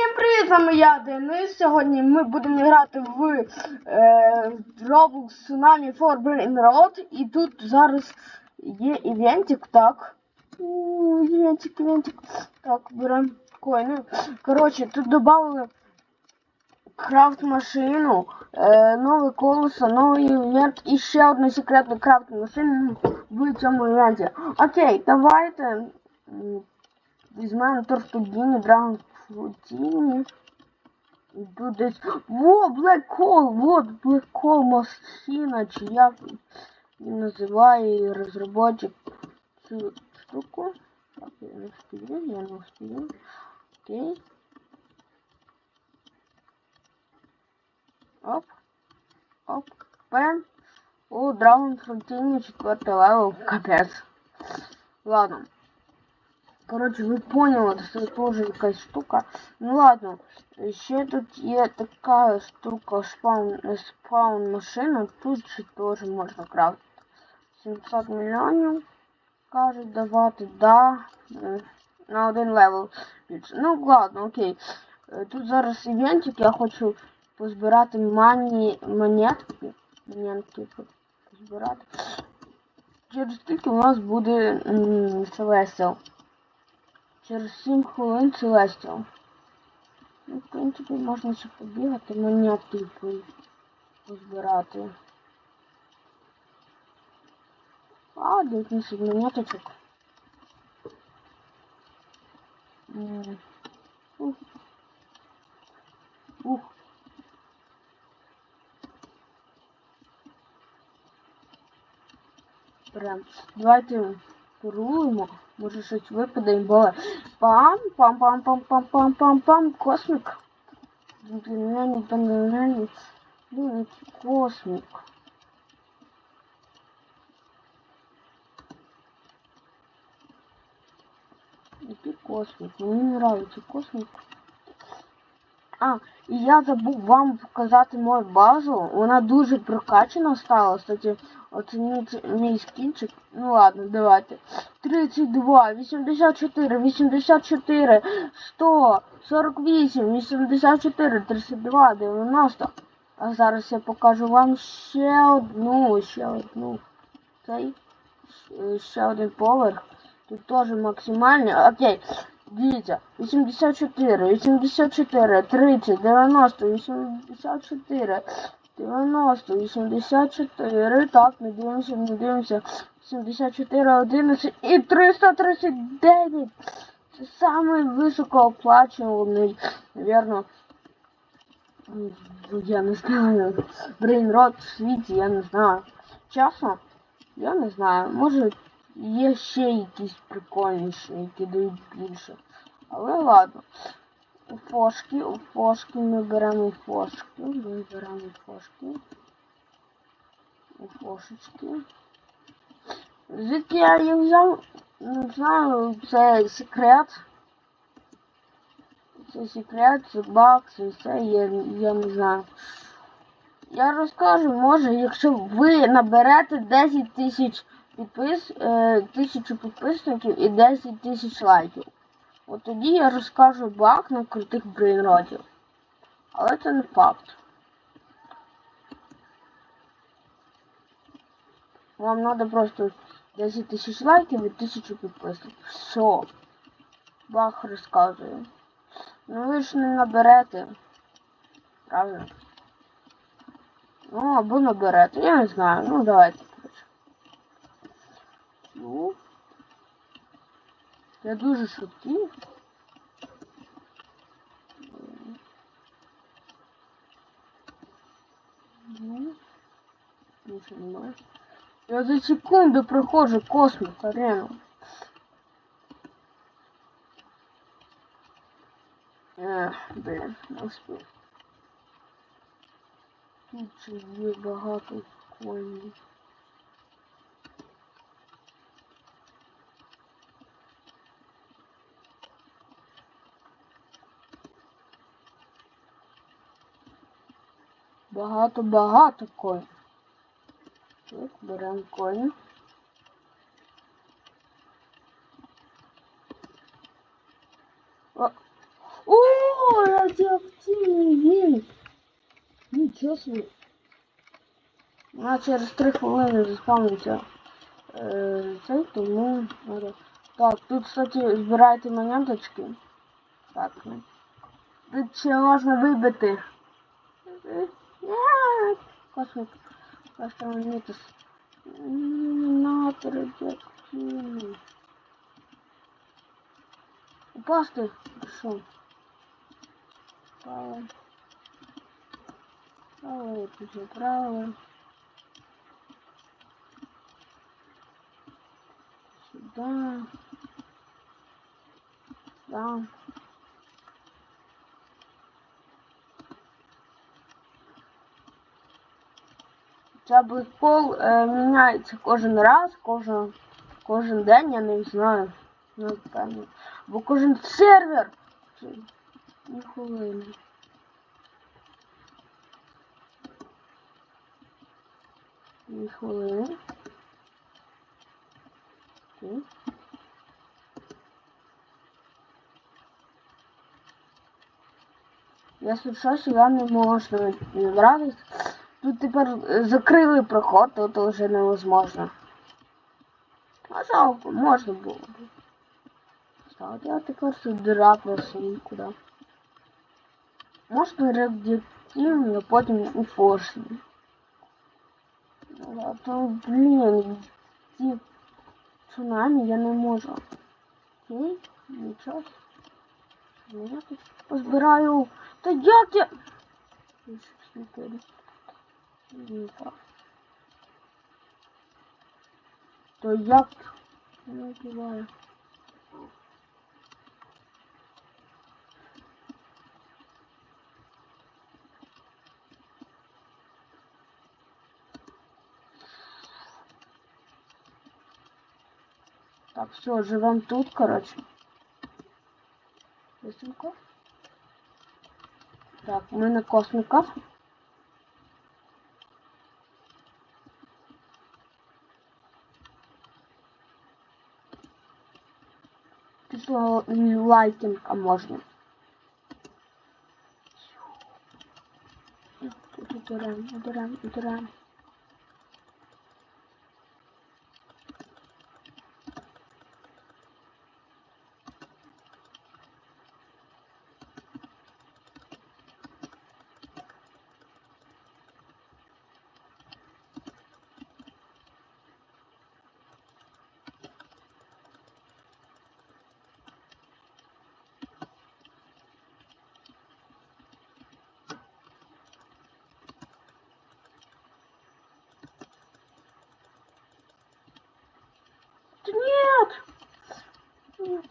Всім привіт, з вами я Денис. Сьогодні ми будемо грати в е, Roblox Tsunami for Brain Road. І тут зараз є івентик, так. У, Івентик, івентик. Так, беремо коїни. Коротше, тут додали крафт машину, е, нове колесо, новий івент і ще одну секретну крафт машину в цьому івенті. Окей, давайте. Візьмемо Тортудіні, Драгон Фрутіні. Іду десь. Во, Hole, вот Hole машина, чи як він називає розробник цю штуку. Так, я не встигну, я не встигну. Окей. Оп. Оп. Пен. О, Драгон Фрутіні, четвертий левел, капець. Ладно. Коротше, ви поняли, це теж якась штука. Ну ладно, ще тут є така штука спаун, спаун машина, тут ще теж можна крафтити. 700 мільйонів кажуть давати, да. е, На один левел. Ну ладно, окей. Е, Тут зараз івентик, я хочу позбирати мані монетки. Монетки позбирати. Через скільки у нас буде м, Селестіал. Через 7 хвилин Целестіал. Ну, в принципі, можна ще побігати, по- позбирати. А, 19 монеточок. Ух. Ух. Прям. Давайте поруємо. Може щось випаде імбове. Пам, пам, пам, пам, пам, пам, пам, пам, космік. Блін, блін, блін, космік. Який космік? Мені не нравится космік. А, і я забув вам показати мою базу. Вона дуже прокачана стала. Кстати, оцініть мій скінчик. Ну ладно, давайте. 32, 84, 84, 100, 48, 84, 32, 90. А зараз я покажу вам ще одну, ще одну. Цей. е, Ще один поверх. Тут теж максимальний. Окей. Дивіться, 84, 84, 30, 90, 84, 90, 84, так, не дивимося, не дивимося, 74, 11 і 339. Це самий високооплачуваний, навірно, я не знаю, брейнрод в світі, я не знаю. Чесно, я не знаю, може Є ще якісь прикольніші, які дають більше. Але ладно. Фошки, фошки ми беремо фошки. Ми беремо фошки. Фошечки. Звідки я їх взяв? Не знаю, це секрет. Це секрет, це баг, це все, я, я не знаю. Я розкажу, може, якщо ви наберете 10 тисяч підпис, е, тисячу підписників і 10 тисяч лайків. От тоді я розкажу баг на крутих брейнродів. Але це не факт. Вам треба просто 10 тисяч лайків і 1000 підписників. Все. Баг розказує. Ну ви ж не наберете. Правильно? Ну, або наберете. Я не знаю. Ну давайте. Ну. Я дуже швидкий. Ну. Нічого немає. Я за секунду проходжу космос арену. Ех, блін, не успів. Тут є багато коїнів. Багато-багато коїнів. Так, беремо коїн. О, радіоактивний він. Нічого собі. Вона через 3 хвилини заспавниться е, цей, тому. Так, тут, кстати, збирайте монеточки. Так. ну. Тут ще можна вибити. Е, е, Космик. Астронітус. Ілюмінатор радіоактивний. Упасти? Що? Право. Право, тут же право. Сюда. Да. Ця бликпол е, міняється кожен раз, кожен, кожен день, я не знаю. Ну, певно. Бо кожен сервер. Ні хвилини. Ні хвилини. Окей. Якщо щось я не можу не нравиться. Тут тепер е, закрили проход, це вже невозможно. А жалко, можна було б. Ставити, а тепер тут дыра просто нікуди. Можна радіоактивний, а потім уфошний. А то, блін, ці цунамі я не можу. Окей, нічого. Я тут позбираю. Та як я... Я. Ніка. То не буває. Так, все, живем тут, короче. Быстренько. Так, мы на космиках. Пішло лайтинг, а можна. Тут убираем, убираем, убираем. Да нет! Нет.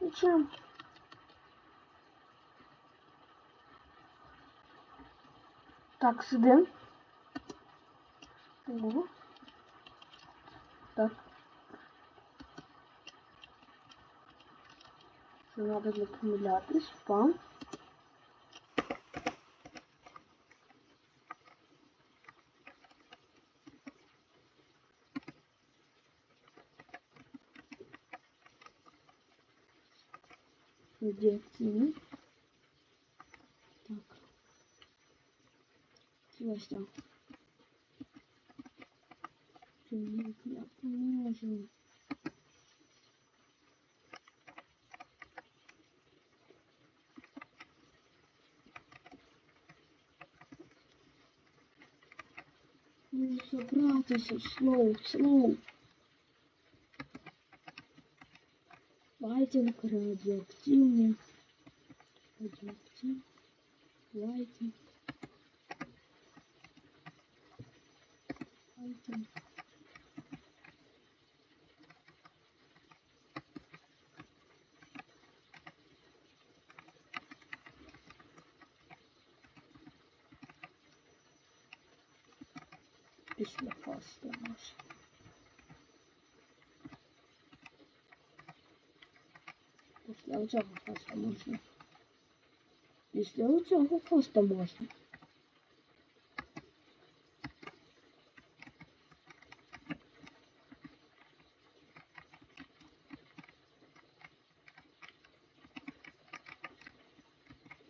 Зачем? Так, сидим. Ого. Так. Це надо для помилятись. Пам. Радіаційний. Так. Ось там. Ні, Я поможу. Ну, собратися, слоу, слоу. Лайтинг радиоактивный. Радиоактив. Лайтинг. Лайтинг. Після оцього фаста можна. Після оцього фаста можна.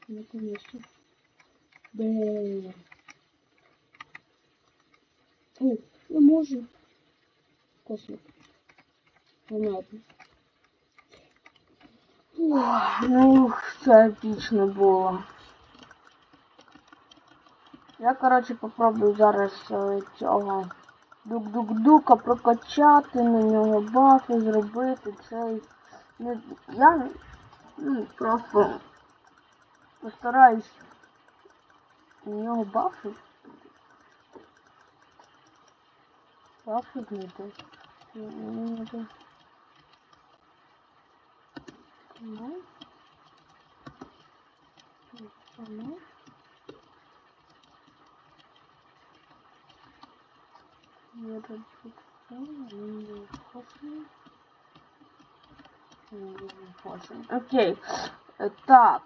Наконец-то. Де. О, я можу. Космик. Понятно. Ох, ну, це епічно було. Я, коротше, попробую зараз е, цього дук-дук-дука прокачати, на нього бафи зробити цей. Я ну, просто постараюсь на нього бафи. Бафи знайти. Ну. Ну. Я тут не хочу. Окей. Так.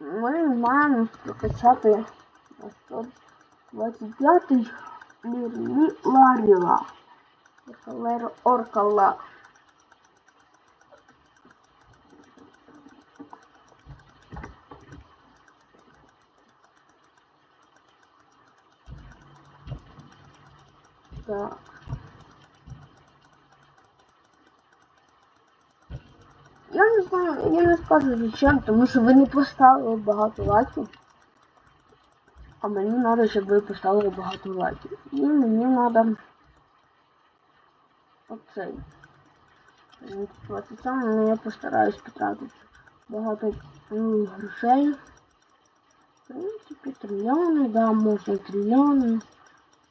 Ми маємо прокачати на 125-й Лірі Ларіла. Оркала. Так. Я не знаю, я не скажу зачем, тому що ви не поставили багато лайків. А мені треба, щоб ви поставили багато лайків. І мені треба оцей. Мені але я постараюсь потратити багато ну, грошей. В принципі, трильйони, да, можна трильйони.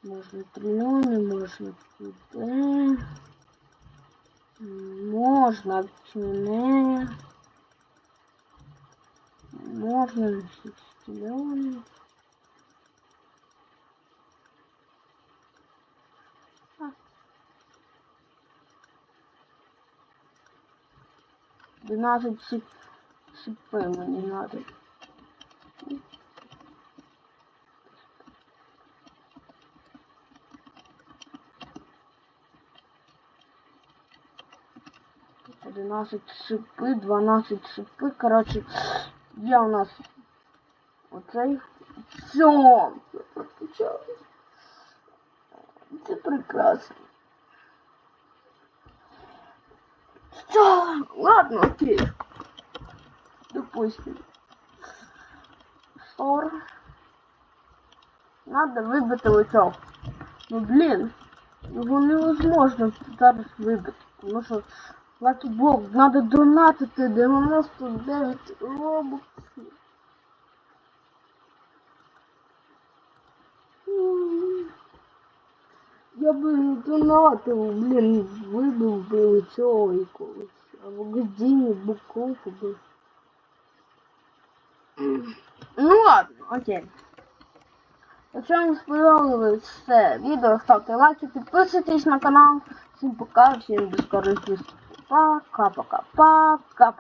Можна трильйони, можна туди. можно активные. Можно носить а. Двенадцать сп... сп не надо. Одинадцать шипи, 12 шипи. Короче, є у нас оцей. Все, Це прекрасно. Все, ладно, окей. Допустим. Стор. Надо вибити оцього. Ну блін, його невозможно зараз вибити, тому що Лакіблок, надо донатити 99 робоксів. Я би не донатив, блін, вибив би цього якогось. Або Годіні, Буковку. М. Ну ладно, окей. Якщо вам сподобалось це відео, ставте лайки, підписуйтесь на канал. Всім пока, всім до скорих зустрічей. Пока-пока-пока-пока.